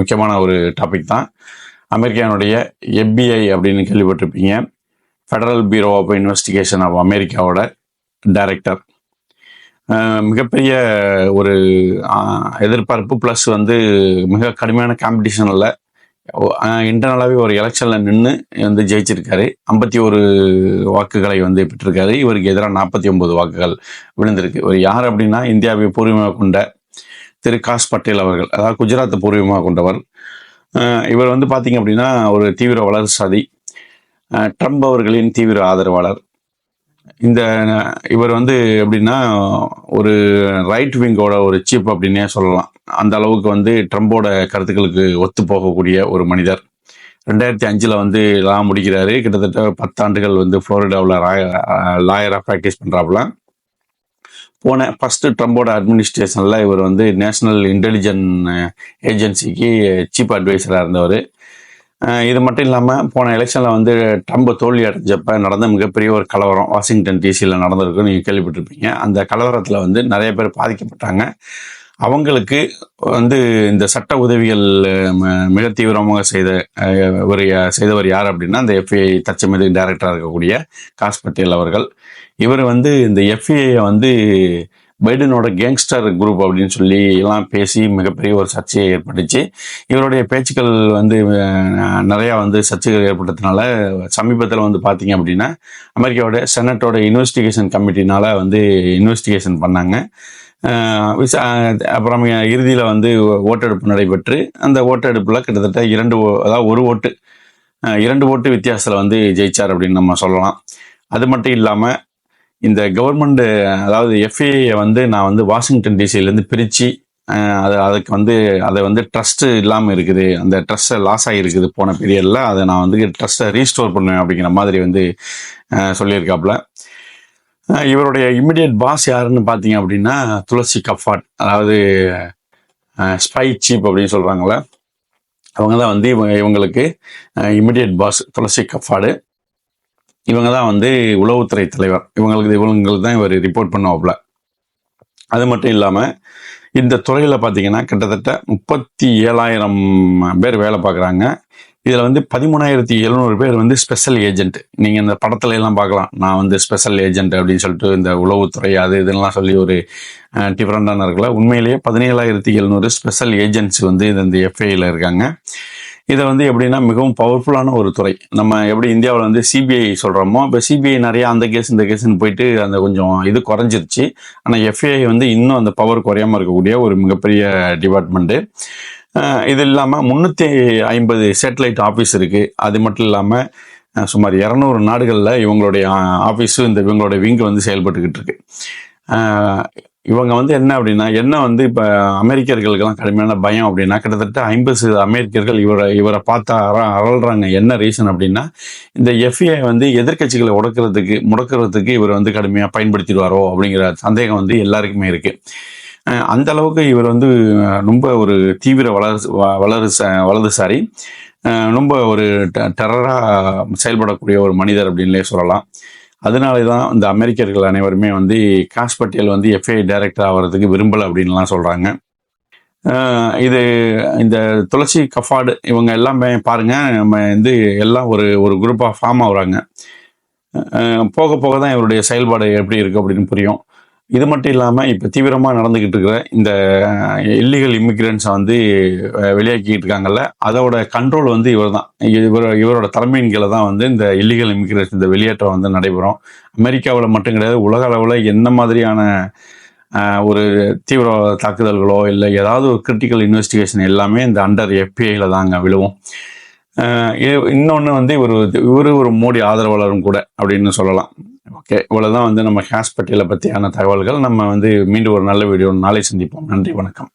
முக்கியமான ஒரு டாபிக் தான். அமெரிக்கானுடைய எஃபிஐ அப்படின்னு கேள்விப்பட்டிருப்பீங்க. Federal bureau of investigation of அமெரிக்காவோட டைரக்டர் மிகப்பெரிய ஒரு எதிர்பார்ப்பு ப்ளஸ் வந்து மிக கடுமையான காம்படிஷனில் இன்டர்னலாகவே ஒரு எலெக்ஷனில் நின்று வந்து ஜெயிச்சிருக்காரு. ஐம்பத்தி ஒரு வாக்குகளை வந்து பெற்றிருக்காரு. இவருக்கு எதிராக நாற்பத்தி ஒம்பது வாக்குகள் விழுந்திருக்கு. இவர் யார் அப்படின்னா இந்தியாவை பூர்வீகமாக கொண்ட திரு காஷ் பட்டேல் அவர்கள் அதாவது குஜராத் பூர்வீகமாக கொண்டவர். இவர் வந்து பார்த்தீங்க அப்படின்னா ஒரு தீவிர வலதுசாதி ட்ரம்ப் அவர்களின் தீவிர ஆதரவாளர். இந்த இவர் வந்து எப்படின்னா ஒரு ரைட் விங்கோட ஒரு சீப் அப்படின்னே சொல்லலாம். அந்த அளவுக்கு வந்து ட்ரம்போட கருத்துக்களுக்கு ஒத்து போகக்கூடிய ஒரு மனிதர். ரெண்டாயிரத்தி அஞ்சில் வந்து லா முடிக்கிறாரு. கிட்டத்தட்ட பத்தாண்டுகள் வந்து ஃப்ளோரிடாவில் லாயராக ப்ராக்டிஸ் பண்ணுறாப்புல போன ஃபர்ஸ்ட் ட்ரம்போட அட்மினிஸ்ட்ரேஷனில் இவர் வந்து நேஷனல் இன்டெலிஜென்ட் ஏஜென்சிக்கு சீப் அட்வைசராக இருந்தவர். இது மட்டும் இல்லாமல் போன எலெக்ஷனில் வந்து ட்ரம்ப் தோல்வி அடைஞ்சப்ப நடந்த மிகப்பெரிய ஒரு கலவரம் வாஷிங்டன் டிசியில் நடந்திருக்கும் நீங்கள் கேள்விப்பட்டிருப்பீங்க. அந்த கலவரத்தில் வந்து நிறைய பேர் பாதிக்கப்பட்டாங்க. அவங்களுக்கு வந்து இந்த சட்ட உதவிகள் ம- மிக தீவிரமாக செய்த ஒரு செய்தவர் யார் அப்படின்னா இந்த எஃப்ஐ தச்சமதி டைரக்டராக இருக்கக்கூடிய காஸ் பட்டேல் அவர்கள். இவர் வந்து இந்த எஃப்ஐயை வந்து பைடனோட கேங்ஸ்டர் குரூப் அப்படின்னு சொல்லி எல்லாம் பேசி மிகப்பெரிய ஒரு சர்ச்சையை ஏற்பட்டுச்சு. இவருடைய பேச்சுக்கள் வந்து நிறையா வந்து சர்ச்சைகள் ஏற்பட்டதுனால சமீபத்தில் வந்து பார்த்தீங்க அப்படின்னா அமெரிக்காவோட செனட்டோட இன்வெஸ்டிகேஷன் கமிட்டினால் வந்து இன்வெஸ்டிகேஷன் பண்ணாங்க. விசா அப்புறம் இறுதியில் வந்து ஓட்டெடுப்பு நடைபெற்று அந்த ஓட்டெடுப்பில் கிட்டத்தட்ட இரண்டு ஓ- அதாவது ஒரு ஓட்டு இரண்டு ஓட்டு வித்தியாசத்தில் வந்து ஜெயிச்சார் அப்படின்னு நம்ம சொல்லலாம். அது மட்டும் இல்லாமல் இந்த கவர்மெண்ட் அதாவது எஃப்ஏஐ வந்து நான் வந்து வாஷிங்டன் டிசிலேருந்து பிரித்து அது அதுக்கு வந்து அதை வந்து ட்ரஸ்ட்டு இல்லாமல் இருக்குது. அந்த ட்ரஸ்ட்டை லாஸ் ஆகிருக்குது போன பீரியடில் அதை நான் வந்து ட்ரஸ்ட்டை ரீஸ்டோர் பண்ணுவேன் அப்படிங்கிற மாதிரி வந்து சொல்லியிருக்காப்புல. இவருடைய இமிடியட் பாஸ் யாருன்னு பார்த்தீங்க அப்படின்னா துளசி கஃபாட். அதாவது ஸ்பை சீப் அப்படின்னு சொல்கிறாங்களே அவங்க தான் வந்து இவங்க இவங்களுக்கு இமிடியட் பாஸ் துளசி கஃபாடு. இவங்க தான் வந்து உளவுத்துறை தலைவர். இவங்களுக்கு இவங்களுக்கு தான் இவர் ரிப்போர்ட் பண்ணுவாப்புல. அது மட்டும் இல்லாமல் இந்த துறையில் பார்த்தீங்கன்னா கிட்டத்தட்ட முப்பத்தி ஏழாயிரம் பேர் வேலை பார்க்குறாங்க இதில் வந்து பதிமூணாயிரத்தி எழுநூறு பேர் வந்து ஸ்பெஷல் ஏஜென்ட் நீங்கள் இந்த படத்துல எல்லாம் பார்க்கலாம் நான் வந்து ஸ்பெஷல் ஏஜென்ட் அப்படின்னு சொல்லிட்டு இந்த உளவுத்துறை அது இதெல்லாம் சொல்லி ஒரு டிஃப்ரெண்டான இருக்கல உண்மையிலேயே பதினேழாயிரத்தி எழுநூறு ஸ்பெஷல் ஏஜென்ட்ஸ் வந்து இது இந்த எஃப்ஐயில் இருக்காங்க. இதை வந்து எப்படின்னா மிகவும் பவர்ஃபுல்லான ஒரு துறை. நம்ம எப்படி இந்தியாவில் வந்து சிபிஐ சொல்கிறோமோ இப்போ சிபிஐ நிறையா அந்த கேஸ் இந்த கேஸ்ன்னு போயிட்டு அந்த கொஞ்சம் இது குறைஞ்சிருச்சு. ஆனால் எஃப்ஐஐ வந்து இன்னும் அந்த பவர் குறையாமல் இருக்கக்கூடிய ஒரு மிகப்பெரிய டிபார்ட்மெண்ட்டு இது இல்லாமல் முந்நூற்றி ஐம்பது சேட்டலைட் ஆஃபீஸ் இருக்குது அது மட்டும் இல்லாமல் சுமார் இரநூறு நாடுகளில் இவங்களுடைய ஆஃபீஸு இந்த இவங்களோட விங்கு வந்து செயல்பட்டுக்கிட்டு இருக்கு. இவங்க வந்து என்ன அப்படின்னா என்ன வந்து இப்போ அமெரிக்கர்களுக்கெல்லாம் கடுமையான பயம் அப்படின்னா கிட்டத்தட்ட ஐம்பது சதவீத அமெரிக்கர்கள் இவரை இவரை பார்த்தா அற அறல்றாங்க. என்ன ரீசன் அப்படின்னா இந்த எஃப்ஐ வந்து எதிர்க்கட்சிகளை உடக்கிறதுக்கு முடக்கிறதுக்கு இவர் வந்து கடுமையாக பயன்படுத்திடுவாரோ அப்படிங்கிற சந்தேகம் வந்து எல்லாருக்குமே இருக்குது அந்த அளவுக்கு இவர் வந்து ரொம்ப ஒரு தீவிர வளர் வளரு வலதுசாரி. ரொம்ப ஒரு டெரராக செயல்படக்கூடிய ஒரு மனிதர் அப்படின்லே சொல்லலாம். அதனால தான் இந்த அமெரிக்கர்கள் அனைவருமே வந்து காஷ் பட்டேல் வந்து எஃப்ஐ டைரக்டர் ஆகிறதுக்கு விரும்பலை அப்படின்லாம் சொல்கிறாங்க இது இந்த துளசி கஃபாடு இவங்க எல்லாமே பாருங்கள் நம்ம வந்து எல்லாம் ஒரு ஒரு குரூப்பாக ஃபார்ம் ஆகுறாங்க. போக போக தான் இவருடைய செயல்பாடு எப்படி இருக்குது அப்படின்னு புரியும். இது மட்டும் இல்லாமல் இப்போ தீவிரமாக நடந்துக்கிட்டு இருக்கிற இந்த இல்லீகல் இமிக்ரெண்ட்ஸை வந்து வெளியாக்கிட்டு இருக்காங்கல்ல அதோட கண்ட்ரோல் வந்து இவர் தான் இவர் இவரோட தலைமையின் கீழே தான் வந்து இந்த இல்லீகல் இமிக்ரெண்ட்ஸ் இந்த வெளியேற்றம் வந்து நடைபெறும். அமெரிக்காவில் மட்டும் கிடையாது உலக அளவில் என்ன மாதிரியான ஒரு தீவிர தாக்குதல்களோ இல்லை ஏதாவது ஒரு கிரிட்டிக்கல் இன்வெஸ்டிகேஷன் எல்லாமே இந்த அண்டர் எஃபிஐயில் தாங்க விழுவும். இன்னொன்று வந்து இவர் இவர் ஒரு மோடி ஆதரவாளரும் கூட அப்படின்னு சொல்லலாம். ஓகே இவ்வளோதான் வந்து நம்ம ஹாஸ்பிட்டலை பற்றியான தகவல்கள். நம்ம வந்து மீண்டும் ஒரு நல்ல வீடியோ நாளை சந்திப்போம். நன்றி வணக்கம்.